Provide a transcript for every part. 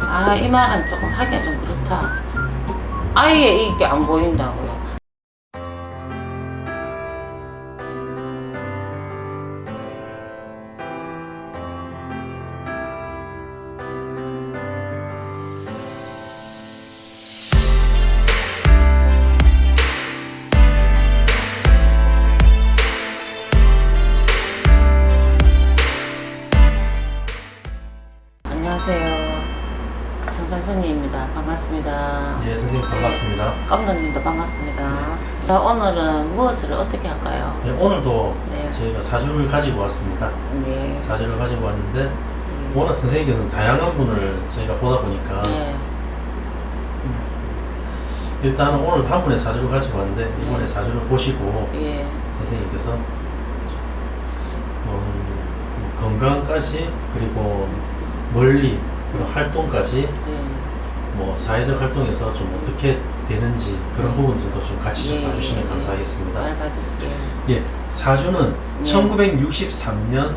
아, 이 말은 조금 하기가 좀 그렇다. 아예 이게 안 보인다고요. 안녕하세요. 정선생님입니다. 반갑습니다. 예, 선생님 반갑습니다. 감독님도 반갑습니다. 자, 오늘은 무엇을 어떻게 할까요? 네, 오늘도 네. 저희가 사주를 가지고 왔습니다. 네. 사주를 가지고 왔는데 네. 워낙 선생님께서는 다양한 분을 저희가 보다 보니까 네. 일단은 오늘 한 분의 사주를 가지고 왔는데 이번에 네. 사주를 보시고 예. 선생님께서 음, 뭐 건강까지 그리고 멀리 그리고 활동까지 예. 뭐 사회적 활동에서 좀 어떻게 되는지 그런 네. 부분들도 좀 같이 좀 예, 봐주시면 예, 감사하겠습니다. 잘 봐드릴게요. 예, 사주는 네. 1963년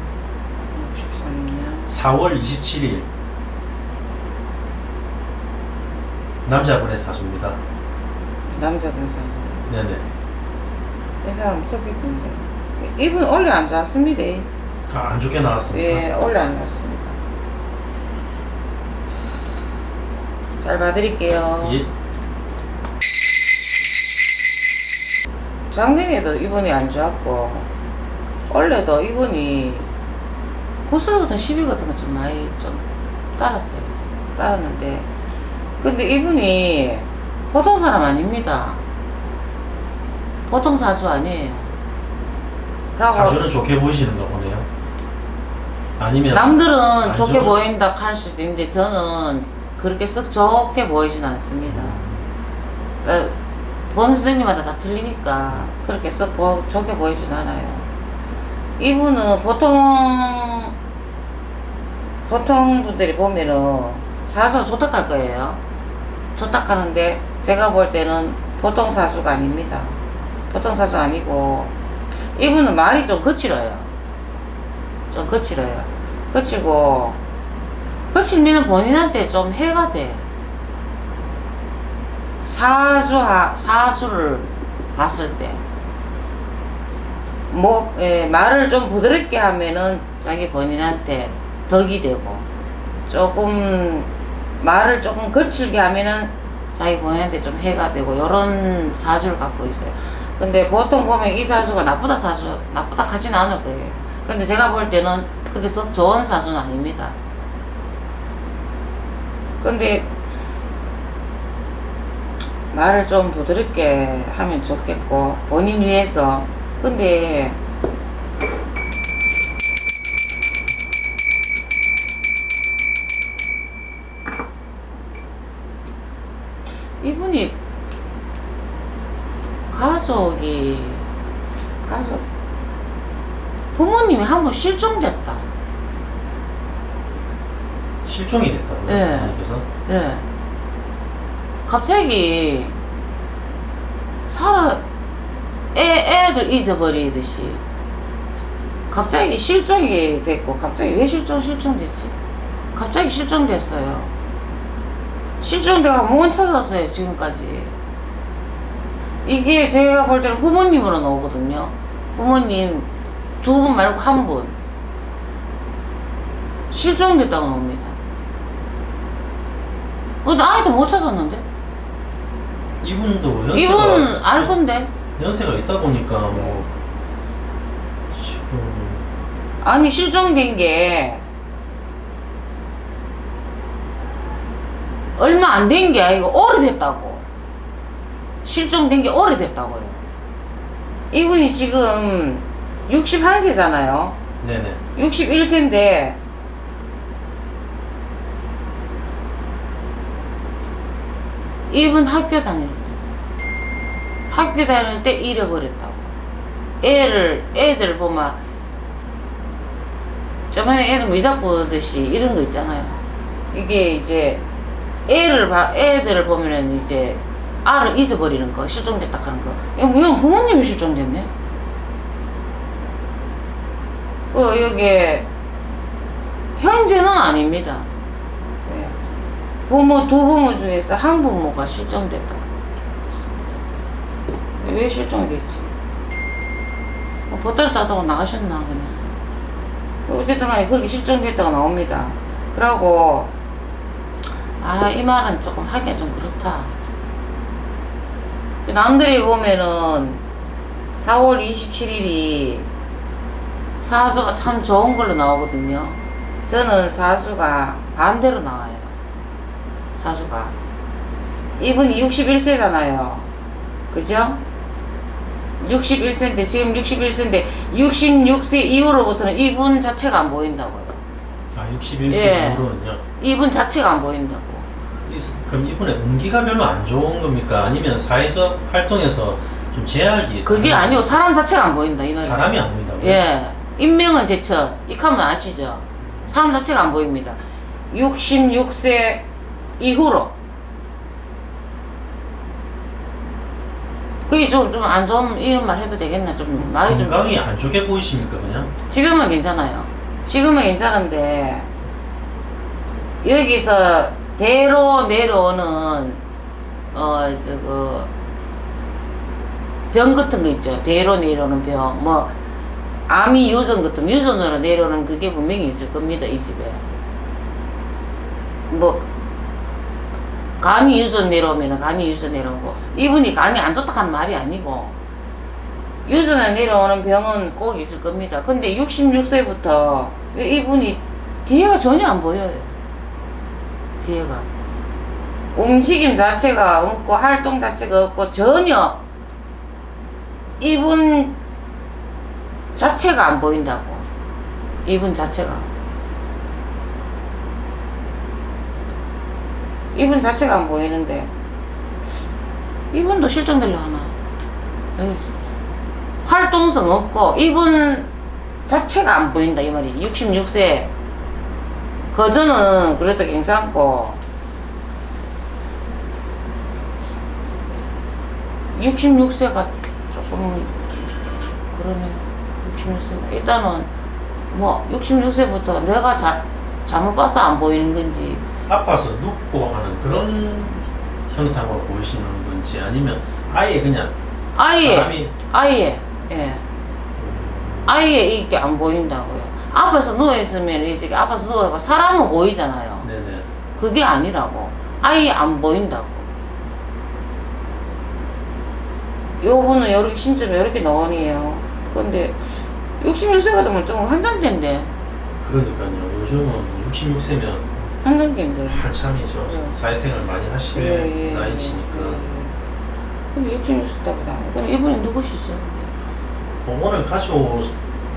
63년. 4월 27일 남자분의 사주입니다. 남자분 사주. 네네. 이 사람 어떻게 본데? 이분 원래 안 좋았습니다. 아, 안 좋게 나왔습니까? 예, 원래 안 좋았습니다. 자, 잘 봐드릴게요. 예. 작년에도 이분이 안 좋았고 원래도 이분이 구슬 같은 시비 같은 거 좀 많이 좀 따랐어요. 따랐는데 근데 이분이 보통 사람 아닙니다. 보통 사주 아니에요. 사주는 좋게 보이시는가 보네요. 아니면 남들은 안 좋게 좋은- 보인다 할 수도 있는데 저는 그렇게 썩 좋게 보이진 않습니다. 어, 본 선생님마다 다 틀리니까 그렇게 썩 보, 좋게 보이진 않아요. 이분은 보통 보통 분들이 보면은 사주 좋다 할 거예요. 좋다 하는데 제가 볼 때는 보통 사주가 아닙니다. 보통 사주 아니고 이분은 말이 좀 거칠어요. 좀 거칠어요. 거치고 거칠면 본인한테 좀 해가 돼. 사주하 사주를 봤을 때. 뭐, 예, 말을 좀 부드럽게 하면은 자기 본인한테 덕이 되고, 조금, 말을 조금 거칠게 하면은 자기 본인한테 좀 해가 되고, 요런 사주를 갖고 있어요. 근데 보통 보면 이 사주가 나쁘다 사주, 나쁘다 하진 않을 거예요. 근데 제가 볼 때는 그렇게 썩 좋은 사주는 아닙니다. 근데, 말을 좀 부드럽게 하면 좋겠고, 본인 위해서. 근데, 이분이 가족이 가족 부모님이 한 번 실종됐다. 실종이 됐다고요? 네. 그래서 네. 갑자기 살아 애 애들 잊어버리듯이 갑자기 실종이 됐고 갑자기 왜 실종 실종됐지? 갑자기 실종됐어요. 실종돼가 못 찾았어요 지금까지. 이게 제가 볼 때는 부모님으로 나오거든요. 부모님 두 분 말고 한 분. 실종됐다고 나옵니다. 어, 나 아이도 못 찾았는데? 이분도 연세가 이분은 알 건데. 연세가 있다 보니까 뭐 지금 아니, 실종된 게 얼마 안 된 게 아니고 오래됐다고. 실종된 게 오래됐다고요. 이분이 지금 61세잖아요. 네네 61세인데 이분 학교 다닐 때. 학교 다닐 때 잃어버렸다고. 애를 애들 보면 저번에 애들 미작 보듯이 이런 거 있잖아요. 이게 이제 애를 봐 애들을 보면은 이제 알을 잊어버리는 거 실종됐다 하는 거. 이건 부모님이 실종됐네. 그 여기 형제는 아닙니다. 부모 두 부모 중에서 한 부모가 실종됐다. 왜 실종됐지? 뭐 보따리 싸다고 나가셨나 그냥. 어쨌든 간에 그렇게 실종됐다고 나옵니다. 그러고 아 이 말은 조금 하기가 좀 그렇다. 남들이 보면은 4월 27일이 사수가 참 좋은 걸로 나오거든요. 저는 사수가 반대로 나와요. 사수가. 이분이 61세잖아요. 그죠? 61세인데, 지금 61세인데, 66세 이후로부터는 이분 자체가 안 보인다고요. 아 61세 예. 이후로는요. 이분 자체가 안 보인다고. 이- 그럼 이번에 운기가 별로 안 좋은 겁니까? 아니면 사회적 활동에서 좀 제약이 그게 아니고 사람 자체가 안 보인다, 이 말이죠. 사람이 안 보인다고요? 예. 인명은 제천. 이카면 아시죠? 사람 자체가 안 보입니다. 66세 이후로. 그게 좀, 좀안 좋은, 이런 말 해도 되겠나? 좀, 말이 좀. 건강이 안 좋게 보이십니까 그냥? 지금은 괜찮아요. 지금은 괜찮은데, 여기서 대로 내려오는, 어, 저거, 병 같은 거 있죠. 대로 내려오는 병. 뭐, 암이 유전 같은, 유전으로 내려오는 그게 분명히 있을 겁니다, 이 집에. 뭐, 감이 유전 내려오면 감이 유전 내려오고, 이분이 감이 안 좋다 하는 말이 아니고, 유전에 내려오는 병은 꼭 있을 겁니다. 근데 66세부터 이분이 뒤에가 전혀 안 보여요. 뒤에가. 움직임 자체가 없고 활동 자체가 없고 전혀 이분 자체가 안 보인다고. 이분 자체가. 이분 자체가 안 보이는데. 이분도 실종되려 하나. 활동성 없고 이분 자체가 안 보인다 이 말이지. 66세. 거저는 그래도 괜찮고. 66세가 조금 그러네. 66세 일단은 뭐 66세부터 내가 자, 잘못 봐서 안 보이는 건지 아파서 눕고 하는 그런 현상으로 보이시는 건지 아니면 아예 그냥 아예 사람이 아예 예 아예 이게 안 보인다고요 앞에서 누워 있으면 이제 앞에서 누워 있고 사람은 보이잖아요 네네 그게 아니라고. 아예 안 보인다고. 요분은 이렇게 신점이 이렇게 나오네요. 근데 66세가 되면 좀 한장대인데. 그러니까요 요즘은 66세면 한장대인데. 한참이죠 네. 사회생활 많이 하실 예, 예, 나이시니까 예, 예. 근데 66세다고 나와. 근데 이분이 누구시죠? 어, 오늘 가져온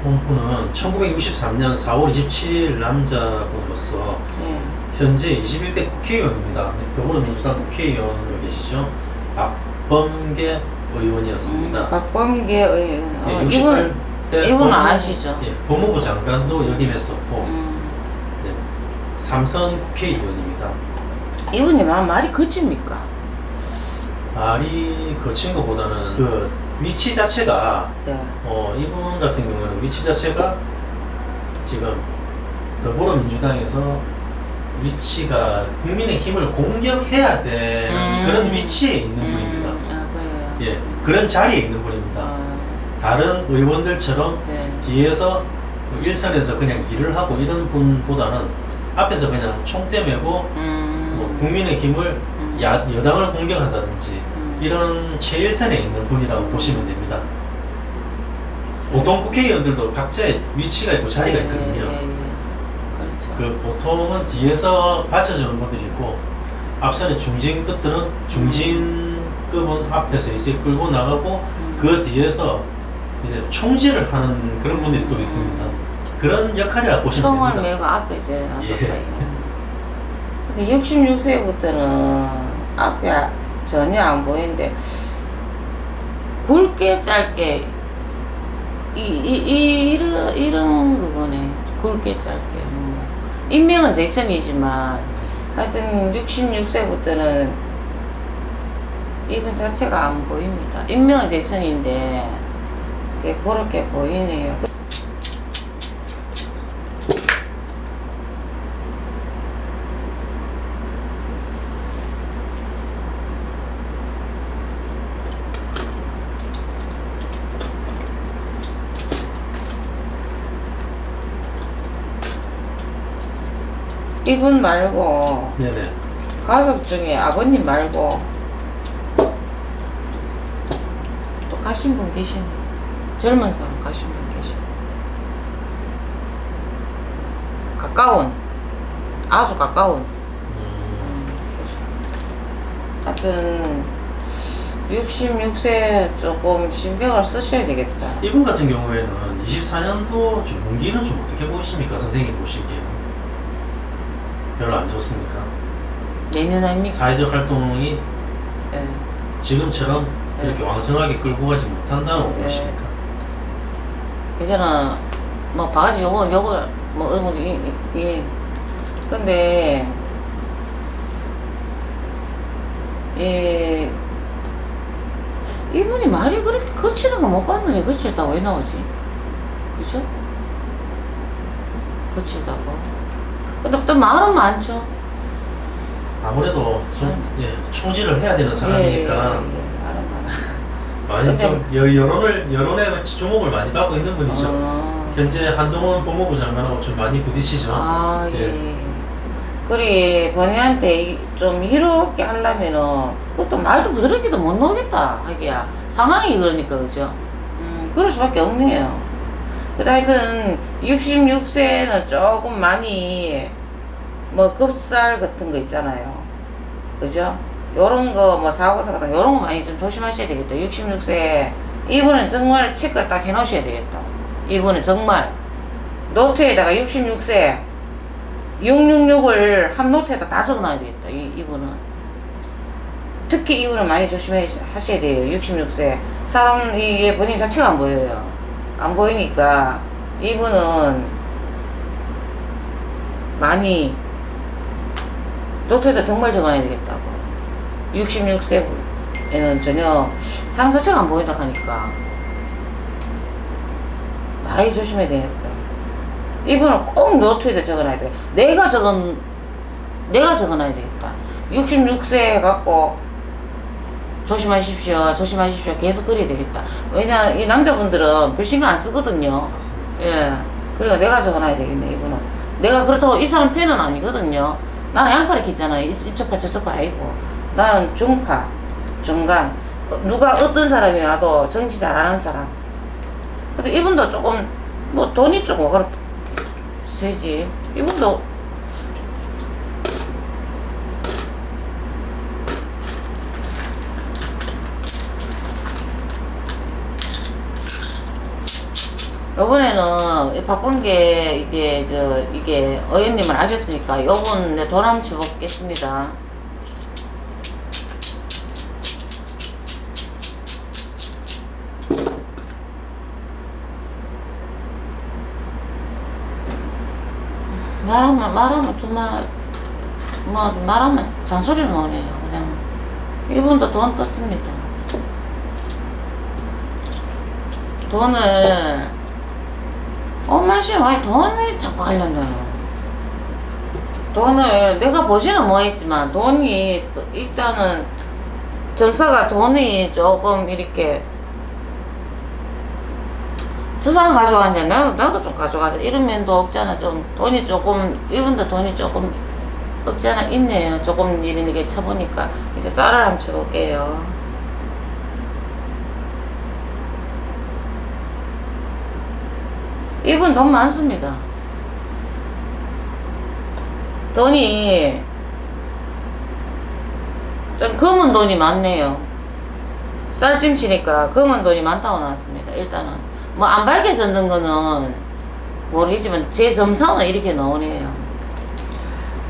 분은 1963년 4월 27일 남자분으로서 예. 현재 21대 국회의원입니다. 더불어민주당 국회의원으로 계시죠. 박범계 의원이었습니다. 음, 박범계 의원. 어, 예, 이분, 68대 이분 아시죠? 예, 법무부 장관도 역임했었고 음, 네, 삼선 국회의원입니다. 이분이 마- 말이 거칩니까? 말이 거친 것보다는 그 위치 자체가 예. 어, 이분 같은 경우는 위치 자체가 지금 더불어민주당에서 위치가 국민의 힘을 공격해야 되는 음. 그런 위치에 있는 분입니다. 음, 아, 그래요. 예, 그런 자리에 있는 분입니다. 아, 다른 의원들처럼 네. 뒤에서 일선에서 그냥 일을 하고 이런 분보다는 앞에서 그냥 총대 메고 음. 뭐 국민의 힘을 음. 야, 여당을 공격한다든지 음. 이런 최일선에 있는 분이라고 보시면 됩니다. 보통 국회의원들도 각자의 위치가 있고 자리가 예, 있거든요. 예, 예. 그렇죠. 그 보통은 뒤에서 받쳐주는 분들이 있고 앞선의 중진급들은 중진급은 앞에서 이제 끌고 나가고 음. 그 뒤에서 이제 총질을 하는 그런 분들이 또 있습니다. 그런 역할이라고 보시면 됩니다. 메고 앞에 이제 나섰다. 예. 근데 66세부터는 앞에 전혀 안 보이는데 굵게 짧게 이, 이, 이, 이런, 이런 그거네. 굵게 짧게. 음. 인명은 제천이지만 하여튼 66세부터는 이분 자체가 안 보입니다. 인명은 제천인데 예, 그렇게 보이네요. 이분 말고 네네. 가족 중에 아버님 말고 또 가신 분 계시네. 젊은 사람 가신 분 계시네. 가까운 아주 가까운 음, 하여튼 66세 조금 신경을 쓰셔야 되겠다. 이분 같은 경우에는 24년도 좀 운기는 좀 어떻게 보이십니까? 선생님 보시기에. 별로 안 좋습니까? 내년 아닙니까? 사회적 활동이 예. 지금처럼 네. 그렇게 왕성하게 끌고 가지 못한다고 네. 보십니까? 이제는 뭐 바가지 요거 요거 뭐 어머 이, 이, 이 근데 이 이분이 말이 그렇게 거치는 거못 봤느니 거치다고 왜 나오지? 그죠? 거치다고 근데 또 말은 많죠 아무래도 좀 네. 예, 총질을 해야 되는 사람이니까 예, 예, 예, 말은 많죠 많이 근데- 좀 여, 여론을 여론에 주목을 많이 받고 있는 분이죠. 어. 현재 한동훈 법무부 장관하고 좀 많이 부딪히죠. 아, 예. 예. 그래, 본인한테 이- 좀 이롭게 하려면은, 그것도 말도 부드럽게도 못 나오겠다, 하기야. 상황이 그러니까, 그죠? 음, 그럴 수밖에 없네요. 근데 하여튼, 66세는 조금 많이, 뭐, 급살 같은 거 있잖아요. 그죠? 요런 거, 뭐, 사고사 같은 거, 요런 거 많이 좀 조심하셔야 되겠다. 66세. 이분은 정말 체크를 딱 해놓으셔야 되겠다. 이분은 정말. 노트에다가 66세, 666을 한 노트에다 다 적어놔야 되겠다. 이, 이분은. 특히 이분은 많이 조심하셔야 돼요. 66세. 사람, 이게 본인 자체가 안 보여요. 안 보이니까 이분은 많이 노트에다 정말 적어놔야 되겠다고. 66세에는 전혀 사람 자체가 안 보인다 하니까 많이 조심해야 되겠다. 이분은 꼭 노트에다 적어놔야 돼. 내가 적은, 내가 적어놔야 되겠다. 66세 갖고 조심하십시오, 조심하십시오. 계속 그래야 되겠다. 왜냐, 이 남자분들은 별 신경 안 쓰거든요. 예. 그러니까 내가 적어놔야 되겠네, 이분은. 내가 그렇다고 이 사람 팬은 아니거든요. 나는 양파 이렇게 있잖아요. 이- 이쪽파 저쪽파 아니고. 나는 중파, 중간. 어, 누가 어떤 사람이 와도 정치 잘하는 사람. 근데 이분도 조금, 뭐 돈이 조금 그렇 세지. 이분도 이번에는 이 바쁜 게 이게 저 이게 의원님을 아셨으니까 요번 내돈 한번 줘보겠습니다. 말하면 말하면 정말 뭐 말하면 잔소리를 나오네요. 그냥 이분도 돈 떴습니다. 돈을 엄마씨 왜 돈이 자꾸 하려는 돈을 내가 보지는 못했지만 돈이 또 일단은 점사가 돈이 조금 이렇게 저 사람 가져가는데 나도, 나도 좀 가져가자. 이런 면도 없잖아. 좀 돈이 조금 이분도 돈이 조금 없잖아? 있네요. 조금 이렇게 쳐보니까. 이제 쌀을 한번 쳐볼게요 이분 돈 많습니다. 돈이 좀 검은 돈이 많네요. 쌀찜 치니까 검은 돈이 많다고 나왔습니다. 일단은 뭐 안 밝혀졌는 거는 모르겠지만 제 점상은 이렇게 나오네요.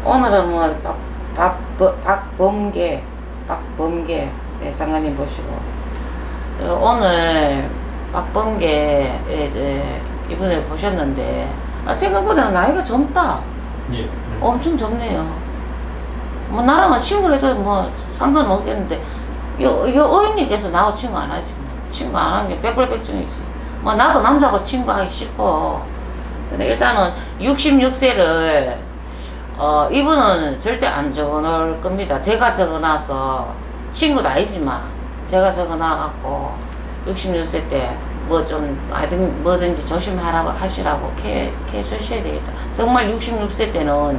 오늘은 뭐 박, 박, 박, 박범계 박범계 네, 장관님 보시고 그리고 오늘 박범계 이제 이분을 보셨는데 아, 생각보다 나이가 젊다. 예. 엄청 젊네요. 뭐 나랑은 친구해도 뭐 상관없겠는데 요, 요 의원님께서 나하고 친구 안 하지 뭐. 친구 안 하는 게 백발백중이지. 뭐 나도 남자하고 친구하기 싫고 근데 일단은 66세를 어 이분은 절대 안 적어놓을 겁니다. 제가 적어놔서 친구도 아니지만 제가 적어놔갖고 66세 때 뭐 좀 뭐든지 조심하라고 하시라고 캐, 캐 주셔야 되겠다. 정말 66세 때는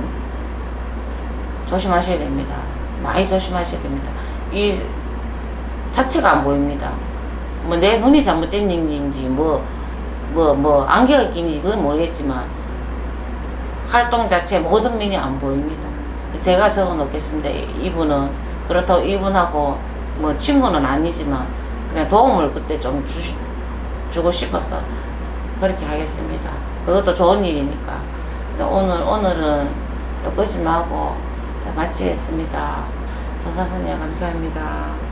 조심하셔야 됩니다. 많이 조심하셔야 됩니다. 이 자체가 안 보입니다. 뭐 내 눈이 잘못된 일인지 뭐 뭐 뭐 안개가 낀지 그건 모르겠지만 활동 자체 모든 면이 안 보입니다. 제가 적어 놓겠습니다. 이분은 그렇다고 이분하고 뭐 친구는 아니지만 그냥 도움을 그때 좀 주, 주고 싶어서 그렇게 하겠습니다. 그것도 좋은 일이니까. 오늘 오늘은 여기까지만 하고 자 마치겠습니다. 저사선이야 감사합니다.